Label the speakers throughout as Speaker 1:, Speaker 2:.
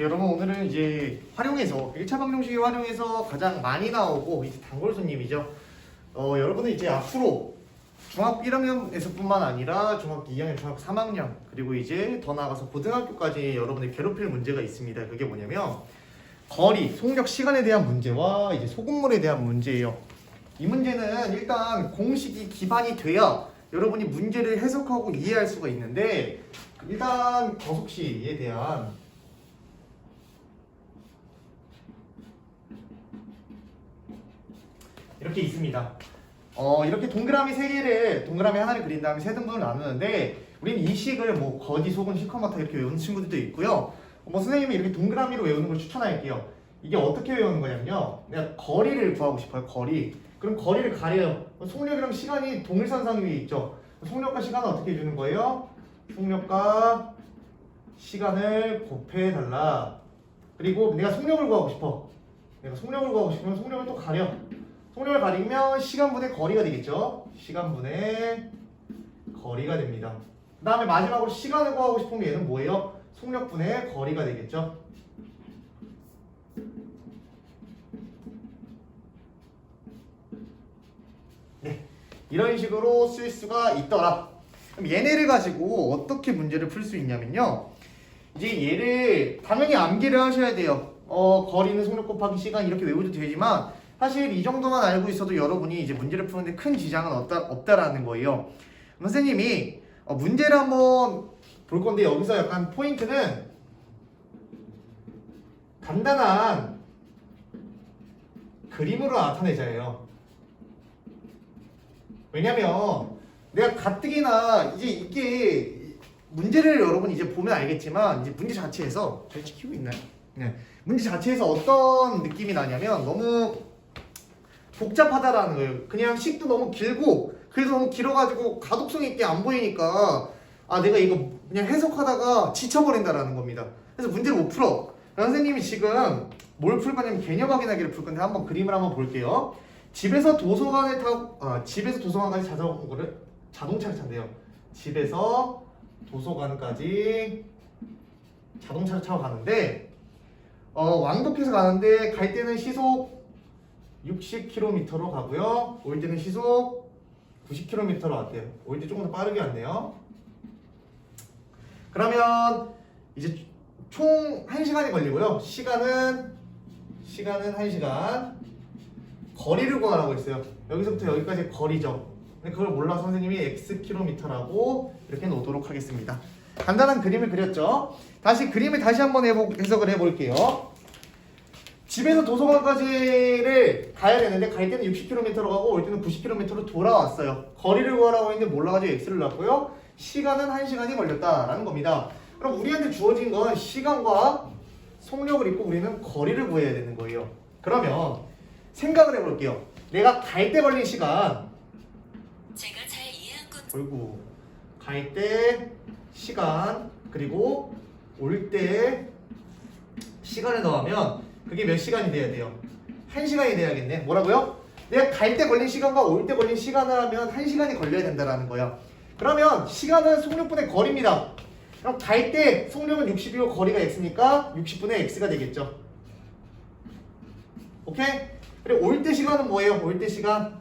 Speaker 1: 네, 여러분 오늘은 이제 활용해서 1차 방정식이 활용해서 가장 많이 나오고 이제 단골 손님이죠. 어, 여러분은 이제 앞으로 중학교 1학년에서뿐만 아니라 중학교 2학년, 중학교 3학년 그리고 이제 더 나아가서 고등학교까지 여러분이 괴롭힐 문제가 있습니다. 그게 뭐냐면 거리, 속력, 시간에 대한 문제와 이제 소금물에 대한 문제예요. 이 문제는 일단 공식이 기반이 돼야 여러분이 문제를 해석하고 이해할 수가 있는데 일단 거속시에 대한 이렇게 있습니다. 어, 이렇게 동그라미 세 개를 동그라미 하나를 그린 다음에 세 등분을 나누는데 우리는 이 식을 뭐 거지, 소금, 시커마타 이렇게 외우는 친구들도 있고요. 뭐 선생님이 이렇게 동그라미로 외우는 걸 추천할게요. 이게 어떻게 외우는 거냐면요. 내가 거리를 구하고 싶어요. 거리. 그럼 거리를 가려요. 속력이랑 시간이 동일선상 위에 있죠. 속력과 시간은 어떻게 해주는 거예요? 속력과 시간을 곱해 달라. 그리고 내가 속력을 구하고 싶어. 내가 속력을 구하고 싶으면 속력을 또 가려. 속력을 가리면 시간분의 거리가 되겠죠. 시간분의 거리가 됩니다. 그 다음에 마지막으로 시간을 구하고 싶으면 얘는 뭐예요? 속력분의 거리가 되겠죠. 네, 이런 식으로 쓸 수가 있더라. 그럼 얘네를 가지고 어떻게 문제를 풀 수 있냐면요. 이제 얘를 당연히 암기를 하셔야 돼요. 어, 거리는 속력 곱하기 시간 이렇게 외워도 되지만 사실 이 정도만 알고 있어도 여러분이 이제 문제를 푸는데 큰 지장은 없다, 없다라는 거예요. 선생님이 어, 문제를 한번 볼 건데 여기서 약간 포인트는 간단한 그림으로 나타내자예요. 왜냐면 내가 가뜩이나 이제 이게 문제를 여러분 이제 보면 알겠지만 이제 문제 자체에서 잘 지키고 있나요? 네. 문제 자체에서 어떤 느낌이 나냐면 너무 복잡하다라는 거예요. 그냥 식도 너무 길고 그래서 너무 길어가지고 가독성 있게 안 보이니까 아 내가 이거 그냥 해석하다가 지쳐버린다라는 겁니다. 그래서 문제를 못 풀어. 선생님이 지금 뭘 풀 거냐면 개념 확인하기를 풀 건데 한번 그림을 한번 볼게요. 집에서 도서관에 타고 아 집에서 도서관까지 자전거를 자동차를 탄대요. 집에서 도서관까지 자동차를 타고 가는데 어 왕복해서 가는데 갈 때는 시속 60km로 가고요. 올 때는 시속 90km로 왔대요. 올 때 조금 더 빠르게 왔네요. 그러면 이제 총 1시간이 걸리고요. 시간은 시간은 1시간. 거리를 구하라고 했어요. 여기서부터 여기까지 거리죠. 근데 그걸 몰라서 선생님이 xkm라고 이렇게 놓도록 하겠습니다. 간단한 그림을 그렸죠. 다시 그림을 다시 한번 해보, 해석을 해볼게요. 집에서 도서관까지를 가야 되는데 갈 때는 60km로 가고 올 때는 90km로 돌아왔어요. 거리를 구하라고 했는데 몰라가지고 x를 넣었고요. 시간은 1시간이 걸렸다라는 겁니다. 그럼 우리한테 주어진 건 시간과 속력을 입고 우리는 거리를 구해야 되는 거예요. 그러면 생각을 해볼게요. 내가 갈 때 걸린 시간
Speaker 2: 제가 잘 이해한 것
Speaker 1: 그리고 갈때 시간 그리고 올 때 시간을 더하면 그게 몇 시간이 돼야 돼요? 한 시간이 돼야겠네. 뭐라고요? 내가 갈 때 걸린 시간과 올 때 걸린 시간을 하면 한 시간이 걸려야 된다라는 거야. 그러면 시간은 속력분의 거리입니다. 그럼 갈 때 속력은 60이고 거리가 x니까 60분의 x가 되겠죠. 오케이? 그리고 올 때 시간은 뭐예요? 올 때 시간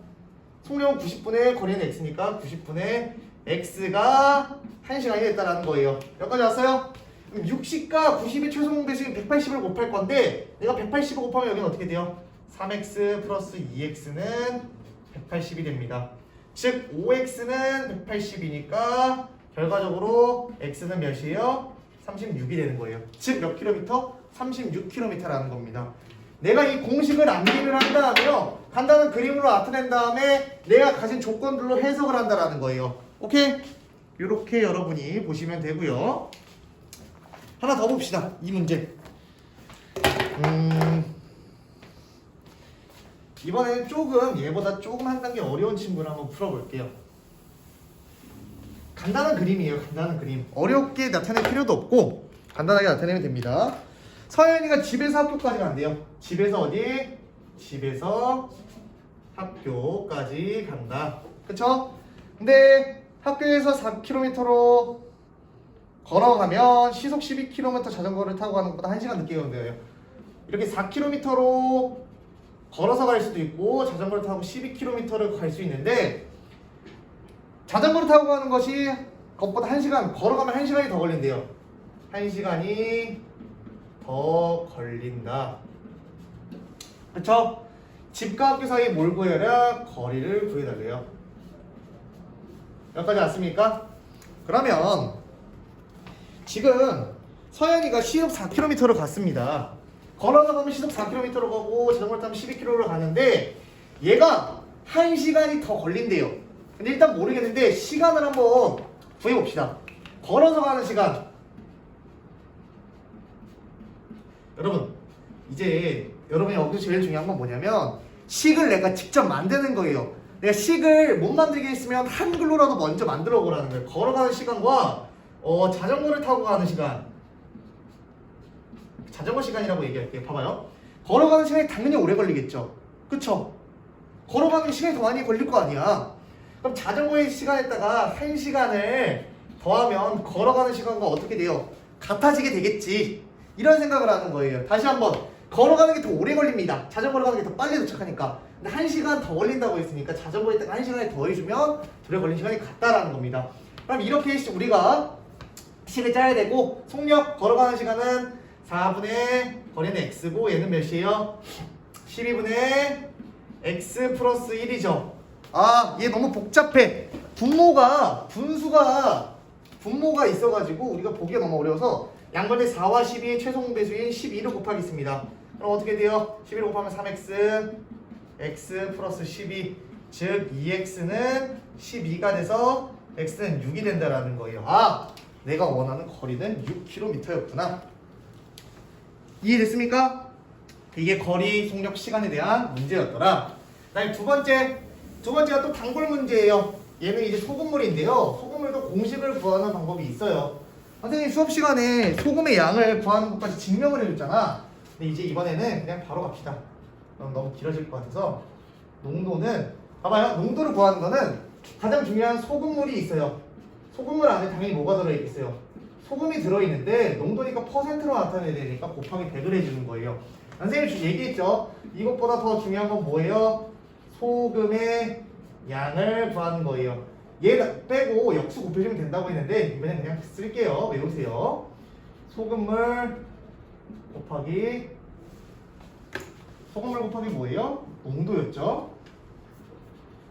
Speaker 1: 속력은 90분의 거리는 x니까 90분의 x가 1시간이 됐다라는 거예요. 여기까지 왔어요? 그럼 60과 90의 최소 공배식은 180을 곱할 건데 내가 180을 곱하면 여기는 어떻게 돼요? 3x 플러스 2x는 180이 됩니다. 즉 5x는 180이니까 결과적으로 x는 몇이에요? 36이 되는 거예요. 즉 몇 킬로미터? 36km라는 겁니다. 내가 이 공식을 암기를 한 다음에요. 간단한 그림으로 나타낸 다음에 내가 가진 조건들로 해석을 한다라는 거예요. 오케이? 이렇게 여러분이 보시면 되고요. 하나 더 봅시다. 이 문제. 음, 이번에는 조금 얘보다 조금 한 단계 어려운 친구를 한번 풀어볼게요. 간단한 그림이에요. 간단한 그림. 어렵게 나타낼 필요도 없고 간단하게 나타내면 됩니다. 서현이가 집에서 학교까지 간대요. 집에서 어디? 집에서 학교까지 간다. 그쵸? 근데 학교에서 4km로 걸어가면 시속 12km 자전거를 타고 가는 것보다 1시간 늦게 온대요. 이렇게 4km로 걸어서 갈 수도 있고 자전거를 타고 12km를 갈 수 있는데 자전거를 타고 가는 것이 그것보다 1시간 걸어가면 1시간이 더 걸린대요. 1시간이 더 걸린다. 그쵸? 집과 학교 사이 뭘 구해라? 거리를 구해달래요. 여기까지 왔습니까? 그러면 지금 서현이가 시속 4km를 갔습니다. 걸어서 가면 시속 4km로 가고 자전거를 타면 12km를 가는데 얘가 1시간이 더 걸린대요. 근데 일단 모르겠는데 시간을 한번 구해봅시다. 걸어서 가는 시간. 여러분 이제 여러분이 여기서 제일 중요한 건 뭐냐면 식을 내가 직접 만드는 거예요. 내가 식을 못 만들게 했으면 한글로라도 먼저 만들어 보라는 거예요. 걸어가는 시간과 어, 자전거를 타고 가는 시간. 자전거 시간이라고 얘기할게요. 봐봐요. 걸어가는 시간이 당연히 오래 걸리겠죠. 그쵸? 걸어가는 시간이 더 많이 걸릴 거 아니야. 그럼 자전거의 시간에다가 한 시간을 더하면 걸어가는 시간과 어떻게 돼요? 같아지게 되겠지. 이런 생각을 하는 거예요. 다시 한번 걸어가는 게 더 오래 걸립니다. 자전거로 가는 게 더 빨리 도착하니까. 근데 한 시간 더 걸린다고 했으니까 자전거에다가 한 시간을 더해주면 둘에 걸린 시간이 같다라는 겁니다. 그럼 이렇게 우리가 식을 짜야 되고 속력 걸어가는 시간은 4분의 거리는 x고 얘는 몇이에요? 12분의 x 플러스 1이죠. 아, 얘 너무 복잡해. 분모가 분수가 분모가 있어가지고 우리가 보기가 너무 어려워서 양변의 4와 12의 최종 배수인 12를 곱하겠습니다. 그럼 어떻게 돼요? 11을 곱하면 3x x 플러스 12 즉 2x는 12가 돼서 x는 6이 된다라는 거예요. 아, 내가 원하는 거리는 6km였구나. 이해됐습니까? 이게 거리, 속력, 시간에 대한 문제였더라. 그다음에 두 번째, 두 번째가 또 단골 문제예요. 얘는 이제 소금물인데요. 소금물도 공식을 구하는 방법이 있어요. 선생님 수업 시간에 소금의 양을 구하는 것까지 증명을 해줬잖아. 근데 이제 이번에는 그냥 바로 갑시다. 그럼 너무 길어질 것 같아서 농도는 봐봐요. 농도를 구하는 거는 가장 중요한 소금물이 있어요. 소금물 안에 당연히 뭐가 들어있겠어요? 소금이 들어있는데 농도니까 퍼센트로 나타내야 되니까 곱하기 100을 해주는 거예요. 선생님 지금 얘기했죠? 이것보다 더 중요한 건 뭐예요? 소금의 양을 구하는 거예요. 얘 빼고 역수 곱해주면 된다고 했는데 이번엔 그냥 쓸게요. 외우세요. 소금물 곱하기 소금물 곱하기 뭐예요? 농도였죠?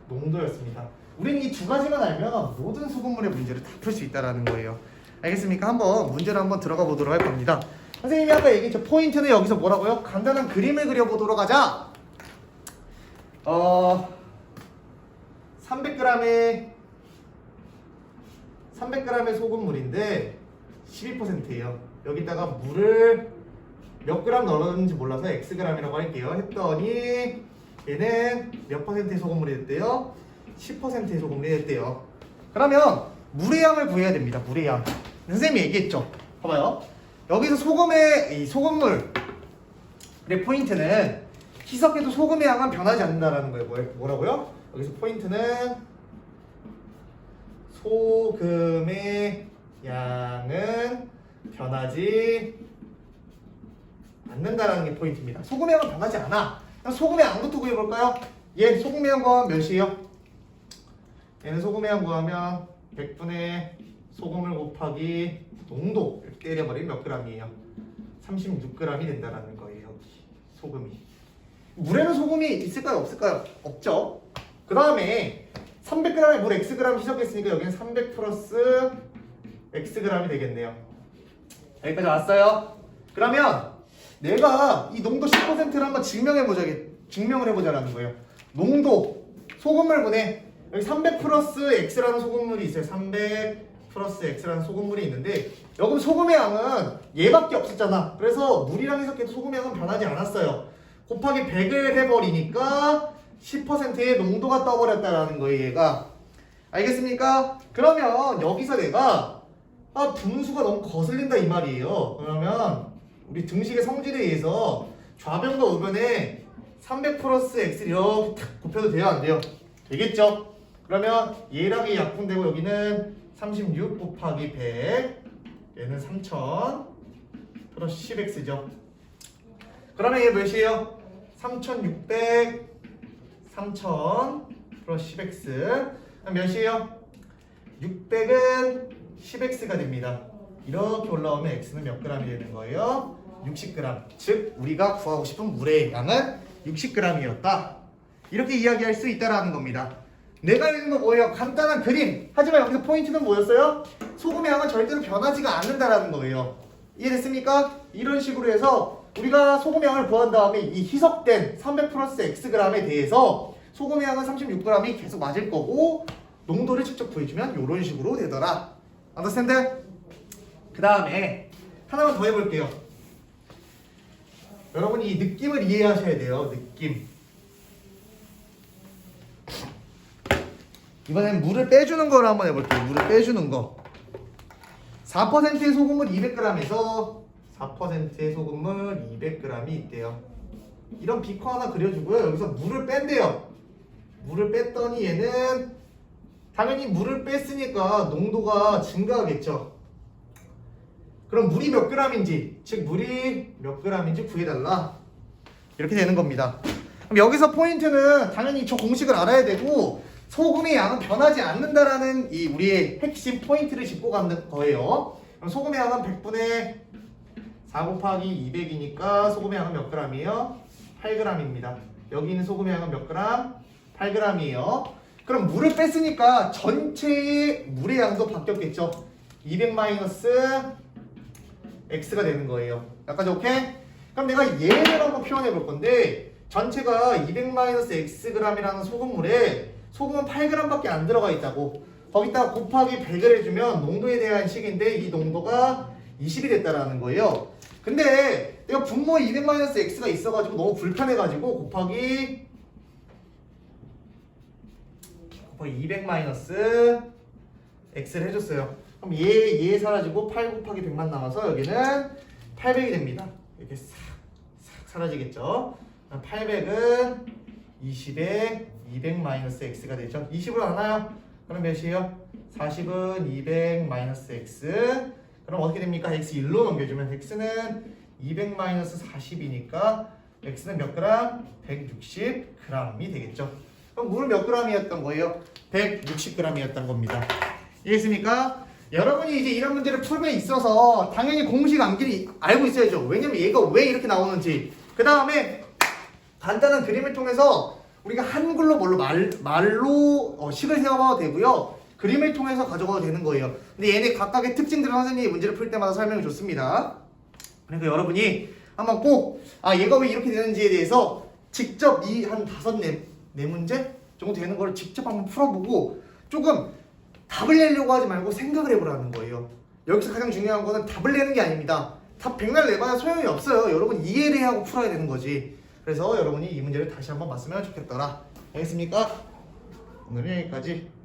Speaker 1: 농도였습니다. 우리는 이 두 가지만 알면 모든 소금물의 문제를 다 풀 수 있다라는 거예요. 알겠습니까? 한번 문제를 한번 들어가 보도록 할 겁니다. 선생님이 아까 얘기했죠. 포인트는 여기서 뭐라고요? 간단한 그림을 그려보도록 하자. 어, 300g의 300g의 소금물인데 12%예요. 여기다가 물을 몇 그램 넣었는지 몰라서 x g이라고 할게요. 했더니 얘는 몇 퍼센트의 소금물이 됐대요? 10%의 소금물이 됐대요. 그러면 물의 양을 구해야 됩니다. 물의 양. 선생님이 얘기했죠. 봐봐요. 여기서 소금의 이 소금물의 포인트는 희석해도 소금의 양은 변하지 않는다라는 거예요. 뭐- 뭐라고요? 여기서 포인트는 소금의 양은 변하지 않는다라는 게 포인트입니다. 소금의 양은 변하지 않아. 소금의 양부터 구해볼까요? 얘 소금의 양 구하면 몇이에요? 얘는 소금의 양 구하면 100분의 소금을 곱하기 농도 때려버리면 몇 g이에요? 36g이 된다라는 거예요. 소금이. 물에는 소금이 있을까요? 없을까요? 없죠. 그 다음에 300g의 물 xg 희석했으니까 여기는 300 플러스 xg이 되겠네요. 여기까지 왔어요. 그러면 내가 이 농도 10%를 한번 증명해보자, 증명을 해보자라는 거예요. 농도, 소금물분에 여기 300 플러스 x라는 소금물이 있어요. 300 플러스 x라는 소금물이 있는데 여기 소금의 양은 얘밖에 없었잖아. 그래서 물이랑 해석해도 소금의 양은 변하지 않았어요. 곱하기 100을 해버리니까 10%의 농도가 떠버렸다라는 거예요. 얘가 알겠습니까? 그러면 여기서 내가 아 분수가 너무 거슬린다 이 말이에요. 그러면 우리 등식의 성질에 의해서 좌변과 우변에 300 플러스 x를 이렇게 탁 곱해도 돼요 안 돼요? 되겠죠? 그러면 얘랑이 약분되고 여기는 36 곱하기 100 얘는 3000 플러스 10x죠. 그러면 얘 몇이에요? 3600 3000 플러스 10x 그럼 몇이에요? 600은 10x가 됩니다. 이렇게 올라오면 x는 몇 g이 되는 거예요? 60g. 즉 우리가 구하고 싶은 물의 양은 60g이었다. 이렇게 이야기할 수 있다라는 겁니다. 내가 읽는 거 뭐예요? 간단한 그림. 하지만 여기서 포인트는 뭐였어요? 소금의 양은 절대로 변하지가 않는다라는 거예요. 이해됐습니까? 이런 식으로 해서 우리가 소금의 양을 구한 다음에 이 희석된 300 플러스 xg에 대해서 소금의 양은 36g이 계속 맞을 거고 농도를 직접 구해주면 이런 식으로 되더라. 안더스탠드? 그 다음에 하나만 더 해볼게요. 여러분 이 느낌을 이해하셔야 돼요. 느낌. 이번엔 물을 빼주는 거를 한번 해볼게요. 물을 빼주는 거. 4%의 소금물 200g에서 4%의 소금물 200g이 있대요. 이런 비커 하나 그려주고요. 여기서 물을 뺀대요. 물을 뺐더니 얘는 당연히 물을 뺐으니까 농도가 증가하겠죠. 그럼 물이 몇 g인지, 즉 물이 몇 g인지 구해달라. 이렇게 되는 겁니다. 그럼 여기서 포인트는 당연히 저 공식을 알아야 되고 소금의 양은 변하지 않는다라는 이 우리의 핵심 포인트를 짚고 가는 거예요. 그럼 소금의 양은 100분의 4 곱하기 200이니까 소금의 양은 몇 g이에요? 8g입니다. 여기 있는 소금의 양은 몇 g? 8g이에요. 그럼 물을 뺐으니까 전체의 물의 양도 바뀌었겠죠. 200 마이너스 x가 되는 거예요. 여기까지 오케이? 그럼 내가 얘를 한번 표현해 볼 건데 전체가 200 마이너스 xg이라는 소금물에 소금은 8g밖에 안 들어가 있다고 거기다가 곱하기 100을 해주면 농도에 대한 식인데 이 농도가 20이 됐다라는 거예요. 근데 내가 분모에 200 마이너스 x가 있어가지고 너무 불편해가지고 곱하기 곱하기 200 마이너스 x를 해줬어요. 그럼 얘, 얘 사라지고 8 곱하기 100만 남아서 여기는 800이 됩니다. 이렇게 싹, 싹 사라지겠죠. 800은 20에 200 마이너스 x가 되죠. 20으로 나눠요. 그럼 몇이에요? 40은 200 마이너스 x. 그럼 어떻게 됩니까? x 1로 넘겨주면 x는 200 마이너스 40이니까 x는 몇 그램? 160g이 되겠죠. 그럼 물은 몇 g이었던 거예요? 160g이었던 겁니다. 이해했습니까? 여러분이 이제 이런 문제를 풀에 있어서 당연히 공식 암기를 알고 있어야죠. 왜냐면 얘가 왜 이렇게 나오는지. 그 다음에 간단한 그림을 통해서 우리가 한글로 뭘로 말, 말로 어, 식을 세워봐도 되고요. 그림을 통해서 가져가도 되는 거예요. 근데 얘네 각각의 특징들을 선생님이 문제를 풀 때마다 설명해 줬습니다. 그러니까 여러분이 한번 꼭, 아, 얘가 왜 이렇게 되는지에 대해서 직접 이 한 다섯 네, 네 문제 정도 되는 걸 직접 한번 풀어보고 조금 답을 내려고 하지 말고 생각을 해보라는 거예요. 여기서 가장 중요한 거는 답을 내는 게 아닙니다. 답 백날 내봐야 소용이 없어요. 여러분 이해를 하고 풀어야 되는 거지. 그래서 여러분이 이 문제를 다시 한번 봤으면 좋겠더라. 알겠습니까? 오늘은 여기까지.